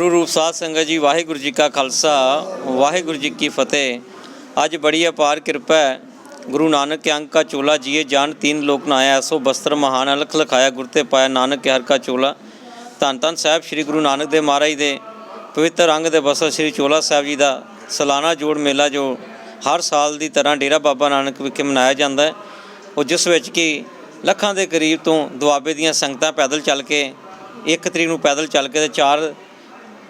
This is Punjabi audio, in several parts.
ਗੁਰੂ ਰੂਪ ਸਾਧ ਸੰਗਤ ਜੀ, ਵਾਹਿਗੁਰੂ ਜੀ ਕਾ ਖਾਲਸਾ, ਵਾਹਿਗੁਰੂ ਜੀ ਕੀ ਫਤਿਹ। ਅੱਜ ਬੜੀ ਅਪਾਰ ਕਿਰਪਾ ਹੈ, ਗੁਰੂ ਨਾਨਕ ਕੇ ਅੰਕ ਕਾ ਚੋਲਾ ਜੀਏ ਜਾਨ ਤੀਨ ਲੋਕ ਨਾ ਆਇਆ, ਸੋ ਬਸਤਰ ਮਹਾਨ ਅਲਖ ਲਖਾਇਆ ਗੁਰ ਤੇ ਪਾਇਆ ਨਾਨਕ ਕੇ ਹਰ ਕਾ ਚੋਲਾ। ਧੰਨ ਧੰਨ ਸਾਹਿਬ ਸ੍ਰੀ ਗੁਰੂ ਨਾਨਕ ਦੇਵ ਮਹਾਰਾਜ ਦੇ ਪਵਿੱਤਰ ਅੰਗ ਦੇ ਬਸਰ ਸ੍ਰੀ ਚੋਲਾ ਸਾਹਿਬ ਜੀ ਦਾ ਸਾਲਾਨਾ ਜੋੜ ਮੇਲਾ ਜੋ ਹਰ ਸਾਲ ਦੀ ਤਰ੍ਹਾਂ ਡੇਰਾ ਬਾਬਾ ਨਾਨਕ ਵਿਖੇ ਮਨਾਇਆ ਜਾਂਦਾ ਹੈ, ਉਹ ਜਿਸ ਵਿੱਚ ਕਿ ਲੱਖਾਂ ਦੇ ਕਰੀਬ ਤੋਂ ਦੁਆਬੇ ਦੀਆਂ ਸੰਗਤਾਂ ਪੈਦਲ ਚੱਲ ਕੇ, ਇੱਕ ਤਰੀਕ ਨੂੰ ਪੈਦਲ ਚੱਲ ਕੇ ਤੇ 4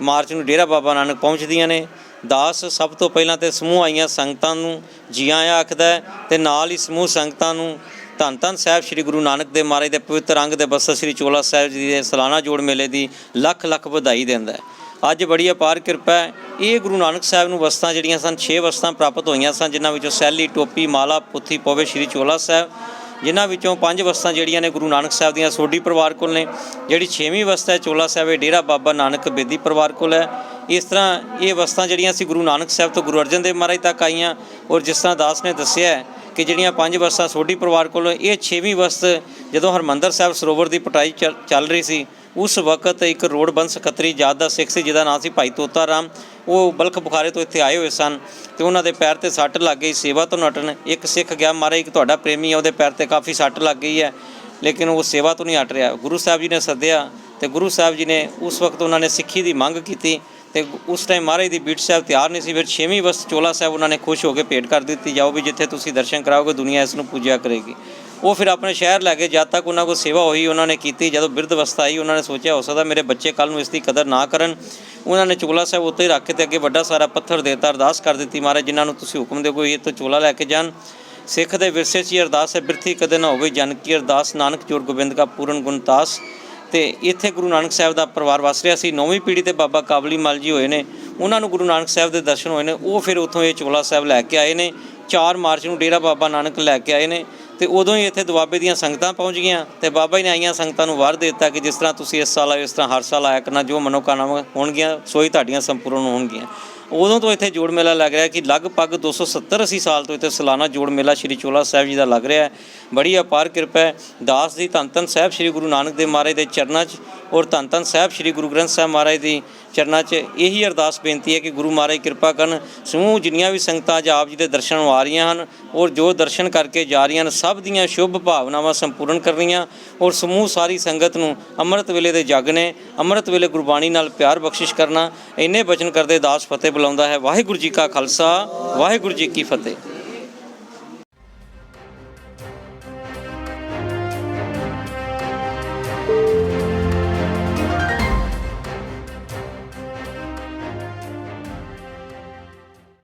ਮਾਰਚ ਨੂੰ ਡੇਰਾ ਬਾਬਾ ਨਾਨਕ ਪਹੁੰਚਦੀਆਂ ਨੇ। ਦਾਸ ਸਭ ਤੋਂ ਪਹਿਲਾਂ ਤੇ ਸਮੂਹ ਆਈਆਂ ਸੰਗਤਾਂ ਨੂੰ ਜੀ ਆਇਆਂ ਆਖਦਾ ਹੈ ਤੇ ਨਾਲ ਹੀ ਸਮੂਹ ਸੰਗਤਾਂ ਨੂੰ ਧੰਨ ਧੰਨ ਸਾਹਿਬ ਸ੍ਰੀ ਗੁਰੂ ਨਾਨਕ ਦੇਵ ਮਹਾਰਾਜ ਦੇ ਪਵਿੱਤਰ ਅੰਗ ਦੇ ਬਸਰ ਸ੍ਰੀ ਚੋਲਾ ਸਾਹਿਬ ਜੀ ਦੇ ਸਾਲਾਨਾ ਜੋੜ ਮੇਲੇ ਦੀ ਲੱਖ ਲੱਖ ਵਧਾਈ ਦਿੰਦਾ ਹੈ। ਅੱਜ ਬੜੀ ਅਪਾਰ ਕਿਰਪਾ ਹੈ। ਇਹ ਗੁਰੂ ਨਾਨਕ ਸਾਹਿਬ ਨੂੰ ਵਸਤਾਂ ਜਿਹੜੀਆਂ ਸਨ 6 ਵਸਤਾਂ ਪ੍ਰਾਪਤ ਹੋਈਆਂ ਸਨ, ਜਿਨ੍ਹਾਂ ਵਿੱਚੋਂ ਸੈਲੀ, ਟੋਪੀ, ਮਾਲਾ, ਪੁੱਥੀ ਪੋਵੇ ਸ੍ਰੀ ਚੋਲਾ ਸਾਹਿਬ ਜਿਨ੍ਹਾਂ ਵਿੱਚੋਂ ਪੰਜ ਵਸਤਾਂ ਜਿਹੜੀਆਂ ਨੇ ਗੁਰੂ ਨਾਨਕ ਸਾਹਿਬ ਦੀਆਂ ਸੋਢੀ ਪਰਿਵਾਰ ਕੋਲ ਨੇ, ਜਿਹੜੀ 6ਵੀਂ ਵਸਤ ਹੈ ਚੋਲਾ ਸਾਹਿਬ ਡੇਰਾ ਬਾਬਾ ਨਾਨਕ ਬੇਦੀ ਪਰਿਵਾਰ ਕੋਲ ਹੈ। ਇਸ ਤਰ੍ਹਾਂ ਇਹ ਵਸਤਾਂ ਜਿਹੜੀਆਂ ਸੀ ਗੁਰੂ ਨਾਨਕ ਸਾਹਿਬ ਤੋਂ ਗੁਰੂ ਅਰਜਨ ਦੇਵ ਮਹਾਰਾਜ ਤੱਕ ਆਈਆਂ ਔਰ ਜਿਸ ਤਰ੍ਹਾਂ ਦਾਸ ਨੇ ਦੱਸਿਆ ਕਿ ਜਿਹੜੀਆਂ ਪੰਜ ਵਸਤਾਂ ਸੋਢੀ ਪਰਿਵਾਰ ਕੋਲ, ਇਹ 6ਵੀਂ ਵਸਤ ਜਦੋਂ ਹਰਮੰਦਰ ਸਾਹਿਬ ਸਰੋਵਰ ਦੀ ਪਟਾਈ ਚੱਲ- ਚੱਲ ਰਹੀ ਸੀ ਉਸ ਵਕਤ ਇੱਕ ਰੋਡਬੰਦ ਸਕੱਤਰੀ ਜਾਤ ਦਾ ਸਿੱਖ ਸੀ, ਜਿਹਦਾ ਨਾਂ ਸੀ ਭਾਈ ਤੋਤਾ ਰਾਮ। ਉਹ ਬਲਖ ਬੁਖਾਰੇ ਤੋਂ ਇੱਥੇ ਆਏ ਹੋਏ ਸਨ ਤੇ ਉਹਨਾਂ ਦੇ ਪੈਰ ਤੇ ਸੱਟ ਲੱਗ ਗਈ, ਸੇਵਾ ਤੋਂ ਨਟਣ ਇੱਕ ਸਿੱਖ ਗਿਆ। ਮਾਰੇ ਇੱਕ ਤੁਹਾਡਾ ਪ੍ਰੇਮੀ ਆ, ਉਹਦੇ ਪੈਰ ਤੇ ਕਾਫੀ ਸੱਟ ਲੱਗ ਗਈ ਹੈ, ਲੇਕਿਨ ਉਹ ਸੇਵਾ ਤੋਂ ਨਹੀਂ ਹਟ ਰਿਹਾ। ਗੁਰੂ ਸਾਹਿਬ ਜੀ ਨੇ ਸੱਦਿਆ ਤੇ ਗੁਰੂ ਸਾਹਿਬ ਜੀ ਨੇ ਉਸ ਵਕਤ ਉਹਨਾਂ ਨੇ ਸਿੱਖੀ ਦੀ ਮੰਗ ਕੀਤੀ ਤੇ ਉਸ ਟਾਈਮ ਮਹਾਰਾਜ ਦੀ ਬੀਟ ਸਾਹਿਬ ਤਿਆਰ ਨਹੀਂ ਸੀ, ਫਿਰ ਛੇਵੀਂ ਵਸਤ ਚੋਲਾ ਸਾਹਿਬ ਉਹਨਾਂ ਨੇ ਖੁਸ਼ ਹੋ ਕੇ ਭੇਟ ਕਰ ਦਿੱਤੀ, ਜਾਓ ਵੀ ਜਿੱਥੇ ਤੁਸੀਂ ਦਰਸ਼ਨ ਕਰਾਓਗੇ, ਦੁਨੀਆ ਇਸ ਨੂੰ ਪੂਜਿਆ ਕਰੇਗੀ। ਉਹ ਫਿਰ ਆਪਣੇ ਸ਼ਹਿਰ ਲੈ ਕੇ ਜਦ ਤੱਕ ਉਹਨਾਂ ਕੋਲ ਸੇਵਾ ਹੋਈ ਉਹਨਾਂ ਨੇ ਕੀਤੀ, ਜਦੋਂ ਬਿਰਧ ਅਵਸਥਾ ਆਈ, ਉਹਨਾਂ ਨੇ ਸੋਚਿਆ ਹੋ ਸਕਦਾ ਮੇਰੇ ਬੱਚੇ ਕੱਲ ਨੂੰ ਇਸ ਦੀ ਕਦਰ ਨਾ ਕਰਨ। ਉਹਨਾਂ ਨੇ ਚੋਲਾ ਸਾਹਿਬ ਉੱਤੇ ਹੀ ਰੱਖ ਕੇ ਤੇ ਅੱਗੇ ਵੱਡਾ ਸਾਰਾ ਪੱਥਰ ਦੇਤਾ, ਅਰਦਾਸ ਕਰ ਦਿੱਤੀ, ਮਹਾਰਾਜ, ਜਿਨ੍ਹਾਂ ਨੂੰ ਤੁਸੀਂ ਹੁਕਮ ਦਿਓ, ਕੋਈ ਇਹ ਤੋਂ ਚੋਲਾ ਲੈ ਕੇ ਜਾਣ। ਸਿੱਖ ਦੇ ਵਿਰਸੇ 'ਚ ਹੀ ਅਰਦਾਸ ਹੈ, ਬਿਰਥੀ ਕਦੇ ਨਾ ਹੋਵੇ ਜਨ ਕੀ ਅਰਦਾਸ, ਨਾਨਕ ਜੋੜ ਗੋਬਿੰਦ ਕਾ ਪੂਰਨ ਗੁਣਤਾਸ ਤੇ ਇੱਥੇ ਗੁਰੂ ਨਾਨਕ ਸਾਹਿਬ ਦਾ ਪਰਿਵਾਰ ਵਸ ਰਿਹਾ ਸੀ। ਨੌਵੀਂ ਪੀੜ੍ਹੀ ਤੇ ਬਾਬਾ ਕਾਬਲੀ ਮਲ ਜੀ ਹੋਏ ਨੇ। ਉਹਨਾਂ ਨੂੰ ਗੁਰੂ ਨਾਨਕ ਸਾਹਿਬ ਦੇ ਦਰਸ਼ਨ ਹੋਏ ਨੇ। ਉਹ ਫਿਰ ਉੱਥੋਂ ਇਹ ਚੋਲਾ ਸਾਹਿਬ ਲੈ ਕੇ ਆਏ ਨੇ। 4 ਮਾਰਚ ਨੂੰ ਡੇਰਾ ਬਾਬਾ ਨਾਨਕ ਲੈ ਕੇ ਆਏ ਨੇ ਤੇ ਉਦੋਂ ਹੀ ਇੱਥੇ ਦੁਆਬੇ ਦੀਆਂ ਸੰਗਤਾਂ ਪਹੁੰਚ ਗਈਆਂ ਤੇ ਬਾਬਾ ਜੀ ਨੇ ਆਈਆਂ ਸੰਗਤਾਂ ਨੂੰ ਵਾਰ ਦਿੱਤਾ ਕਿ ਜਿਸ ਤਰ੍ਹਾਂ ਤੁਸੀਂ ਇਸ ਸਾਲ ਆਏ ਇਸ ਤਰ੍ਹਾਂ ਹਰ ਸਾਲ ਆਇਆ ਕਰਨਾ, ਜੋ ਮਨੋਕਾਮਨਾ ਹੋਣਗੀਆਂ, ਸੋਈ ਤੁਹਾਡੀਆਂ ਸੰਪੂਰਨ ਹੋਣਗੀਆਂ। ਉਦੋਂ ਤੋਂ ਇੱਥੇ ਜੋੜ ਮੇਲਾ ਲੱਗ ਰਿਹਾ ਕਿ ਲਗਭਗ 270 80 ਸਾਲ ਤੋਂ ਇੱਥੇ ਸਾਲਾਨਾ ਜੋੜ ਮੇਲਾ ਸ਼੍ਰੀ ਚੋਲਾ ਸਾਹਿਬ ਜੀ ਦਾ ਲੱਗ ਰਿਹਾ ਹੈ। ਬੜੀ ਅਪਾਰ ਕਿਰਪਾ ਹੈ। ਦਾਸ ਦੀ ਧੰਨ ਧੰਨ ਸਾਹਿਬ ਸ਼੍ਰੀ ਗੁਰੂ ਨਾਨਕ ਦੇਵ ਮਹਾਰਾਜ ਦੇ ਚਰਨਾਂ 'ਚ ਔਰ ਧੰਨ ਧੰਨ ਸਾਹਿਬ ਸ਼੍ਰੀ ਗੁਰੂ ਗ੍ਰੰਥ ਸਾਹਿਬ ਮਹਾਰਾਜ ਦੀ ਚਰਨਾਂ 'ਚ ਇਹੀ ਅਰਦਾਸ ਬੇਨਤੀ ਹੈ ਕਿ ਗੁਰੂ ਮਹਾਰਾਜ ਕਿਰਪਾ ਕਰਨ, ਸਮੂਹ ਜਿੰਨੀਆਂ ਵੀ ਸੰਗਤਾਂ ਅੱਜ ਆਪ ਜੀ ਦੇ ਦਰਸ਼ਨ ਨੂੰ ਆ ਰਹੀਆਂ ਹਨ ਔਰ ਜੋ ਦਰਸ਼ਨ ਕਰਕੇ ਜਾ ਰਹੀਆਂ ਹਨ, ਸਭ ਦੀਆਂ ਸ਼ੁਭ ਭਾਵਨਾਵਾਂ ਸੰਪੂਰਨ ਕਰਨੀਆਂ ਔਰ ਸਮੂਹ ਸਾਰੀ ਸੰਗਤ ਨੂੰ ਅੰਮ੍ਰਿਤ ਵੇਲੇ ਦੇ ਜਗ ਨੇ, ਅੰਮ੍ਰਿਤ ਵੇਲੇ ਗੁਰਬਾਣੀ ਨਾਲ ਪਿਆਰ ਬਖਸ਼ਿਸ਼ ਕਰਨਾ, ਇੰਨੇ ਬਚਨ ਕਰਦੇ ਦਾਸ ਫਤਿਹ ਬੁਲਾਉਂਦਾ ਹੈ। ਵਾਹਿਗੁਰੂ ਜੀ ਕਾ ਖਾਲਸਾ ਵਾਹਿਗੁਰੂ ਜੀ ਕੀ ਫਤਿਹ।